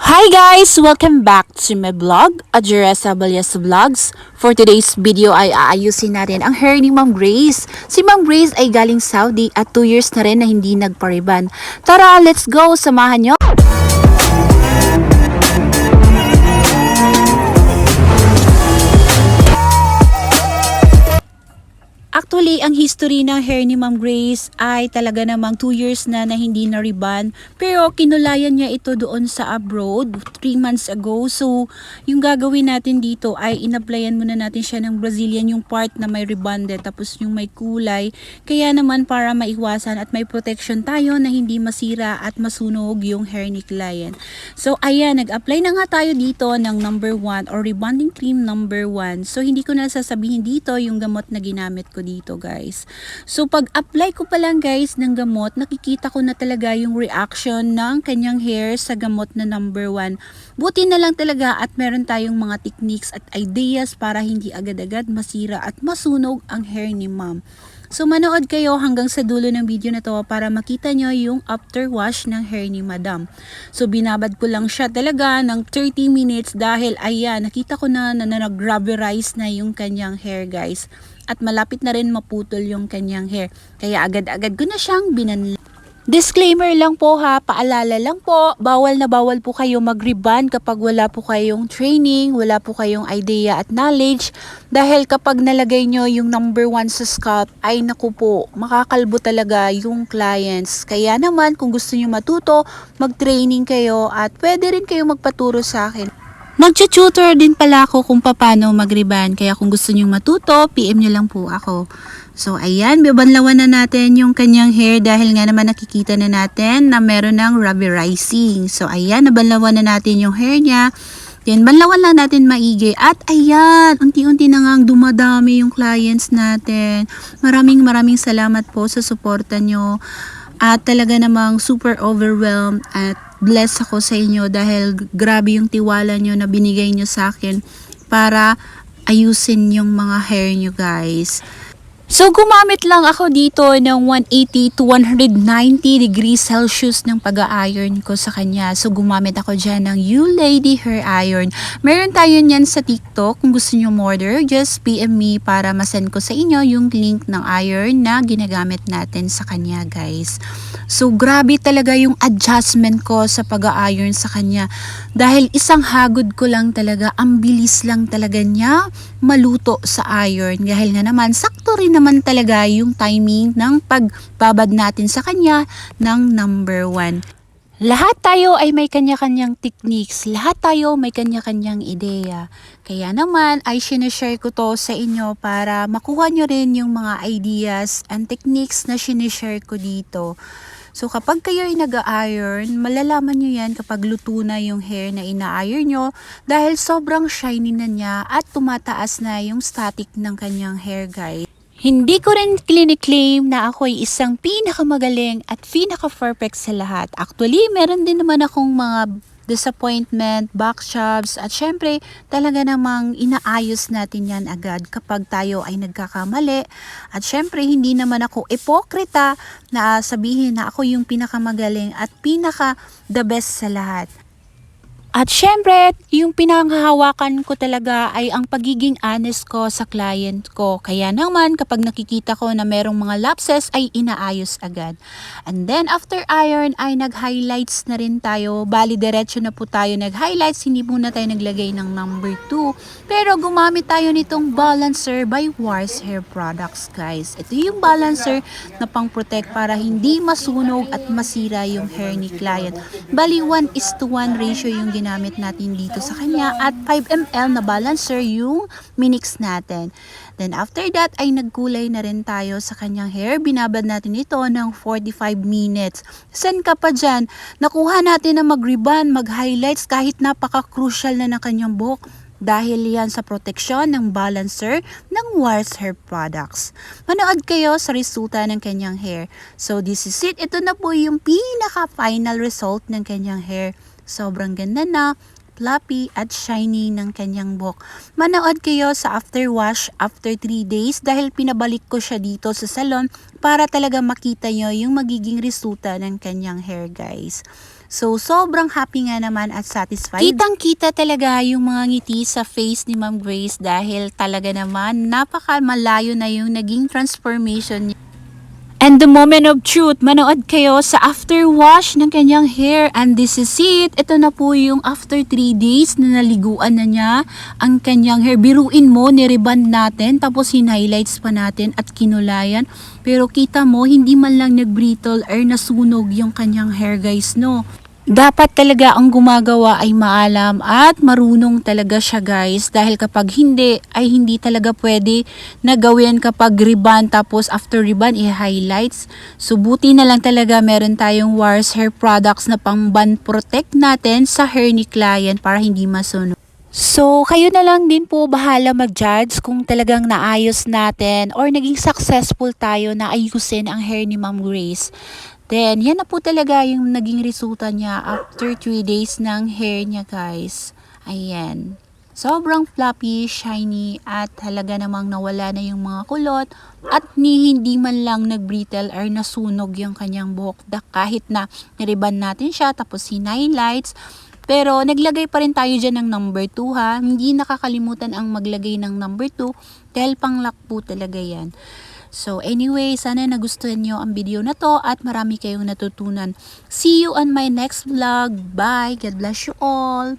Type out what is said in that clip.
Hi guys! Welcome back to my vlog, Adjuresa Balyas Vlogs. For today's video ay aayusin natin ang hair ni Ma'am Grace. Si Ma'am Grace ay galing Saudi at 2 years na rin na hindi nagpariban. Tara, let's go! Samahan nyo! Actually, ang history ng hair ni Ma'am Grace ay talaga namang 2 years na na hindi na-riban. Pero kinulayan niya ito doon sa abroad 3 months ago. So, yung gagawin natin dito ay inaplayan muna natin siya ng Brazilian yung part na may rebonded tapos yung may kulay. Kaya naman para maiwasan at may protection tayo na hindi masira at masunog yung hair ni client. So, ayan, nag-apply na nga tayo dito ng number 1 or rebonding cream number 1. So, hindi ko na sasabihin dito yung gamot na ginamit ko dito guys. So pag apply ko pa lang guys ng gamot, nakikita ko na talaga yung reaction ng kanyang hair sa gamot na number 1. Buti na lang talaga at meron tayong mga techniques at ideas para hindi agad-agad masira at masunog ang hair ni ma'am. So manood kayo hanggang sa dulo ng video na to para makita nyo yung after wash ng hair ni madam. So binabad ko lang siya talaga ng 30 minutes dahil ayan nakita ko na na, na nag-rubberize na yung kanyang hair guys. At malapit na rin maputol yung kanyang hair. Kaya agad-agad ko na siyang binanla. Disclaimer lang po ha, paalala lang po, bawal na bawal po kayo mag-reband kapag wala po kayong training, wala po kayong idea at knowledge. Dahil kapag nalagay nyo yung number one sa scalp, ay naku po, makakalbo talaga yung clients. Kaya naman, kung gusto nyo matuto, mag-training kayo at pwede rin kayo magpaturo sa akin. Nag-tutor din pala ako kung paano mag-reband. Kaya kung gusto nyo matuto, PM nyo lang po ako. So, ayan, bibanlawan na natin yung kanyang hair dahil nga naman nakikita na natin na meron ng rubberizing. So, ayan, nabanlawan na natin yung hair niya. Then, banlawan lang natin maigi. At ayan, unti-unti na nga dumadami yung clients natin. Maraming maraming salamat po sa suporta nyo. At talaga namang super overwhelmed at blessed ako sa inyo dahil grabe yung tiwala nyo na binigay nyo sa akin para ayusin yung mga hair nyo guys. So, gumamit lang ako dito ng 180 to 190 degrees Celsius ng pag-iron ko sa kanya. So, gumamit ako dyan ng You Lady Hair Iron. Meron tayo niyan sa TikTok. Kung gusto nyo order, just PM me para masend ko sa inyo yung link ng iron na ginagamit natin sa kanya, guys. So, grabe talaga yung adjustment ko sa pag-iron sa kanya. Dahil isang hagod ko lang talaga, ang bilis lang talaga niya maluto sa iron. Dahil nga naman, sakto rin naman talaga yung timing ng pagbabad natin sa kanya ng number one. Lahat tayo ay may kanya-kanyang techniques. Lahat tayo may kanya-kanyang ideya. Kaya naman ay sinishare ko to sa inyo para makuha nyo rin yung mga ideas and techniques na sinishare ko dito. So kapag kayo ay nag-iron, malalaman nyo yan kapag luto na yung hair na ina-iron nyo dahil sobrang shiny na niya at tumataas na yung static ng kanyang hair guys. Hindi ko rin clinic-claim na ako ay isang pinakamagaling at pinaka-perfect sa lahat. Actually, meron din naman akong mga disappointment, back jobs, at syempre talaga namang inaayos natin yan agad kapag tayo ay nagkakamali. At syempre hindi naman ako ipokrita na sabihin na ako yung pinakamagaling at pinaka the best sa lahat. At syempre, yung pinanghahawakan ko talaga ay ang pagiging honest ko sa client ko. Kaya naman, kapag nakikita ko na merong mga lapses, ay inaayos agad. And then, after iron, ay nag-highlights na rin tayo. Bali, diretso na po tayo nag-highlights. Hindi muna tayo naglagay ng number 2. Pero gumamit tayo nitong balancer by Wars Hair Products, guys. Ito yung balancer na pang-protect para hindi masunog at masira yung hair ni client. Bali, 1 is to 1 ratio yung ginamit natin dito sa kanya at 5 ml na balancer yung minix natin. Then after that ay nagkulay na rin tayo sa kanyang hair. Binabad natin ito ng 45 minutes. Sen ka pa dyan? Nakuha natin na mag-ribbon, mag-highlights kahit napaka-crucial na ng kanyang buhok dahil yan sa proteksyon ng balancer ng Wars Hair Products. Manood kayo sa resulta ng kanyang hair. So this is it. Ito na po yung pinaka-final result ng kanyang hair. Sobrang ganda na, fluffy at shiny ng kanyang buhok. Manood kayo sa after wash after 3 days dahil pinabalik ko siya dito sa salon para talaga makita nyo yung magiging resulta ng kanyang hair guys. So, sobrang happy nga naman at satisfied. Kitang-kita talaga yung mga ngiti sa face ni Ma'am Grace dahil talaga naman napakamalayo na yung naging transformation niya. And the moment of truth, manood kayo sa after wash ng kanyang hair. And this is it. Ito na po yung after 3 days na naliguan na niya ang kanyang hair. Biruin mo, niriband natin, tapos hin-highlights pa natin at kinulayan. Pero kita mo, hindi man lang nag-brittle or nasunog yung kanyang hair guys, no? Dapat talaga ang gumagawa ay maalam at marunong talaga siya guys dahil kapag hindi ay hindi talaga pwede na gawin kapag ribbon tapos after ribbon i-highlights. Subuti na lang talaga meron tayong Wars hair products na pang protect natin sa hair ni client para hindi masunog. So, kayo na lang din po bahala mag-judge kung talagang naayos natin or naging successful tayo na ayusin ang hair ni Ma'am Grace. Then, yan na po talaga yung naging resulta niya after 3 days ng hair niya, guys. Ayan. Sobrang fluffy, shiny, at halaga namang nawala na yung mga kulot at ni hindi man lang nag-brittle or nasunog yung kanyang buhok da kahit na niriban natin siya tapos highlights pero naglagay pa rin tayo dyan ng number 2 ha. Hindi nakakalimutan ang maglagay ng number 2 dahil panglock po talaga yan. So anyway, sana nagustuhan nyo ang video na to at marami kayong natutunan. See you on my next vlog. Bye! God bless you all!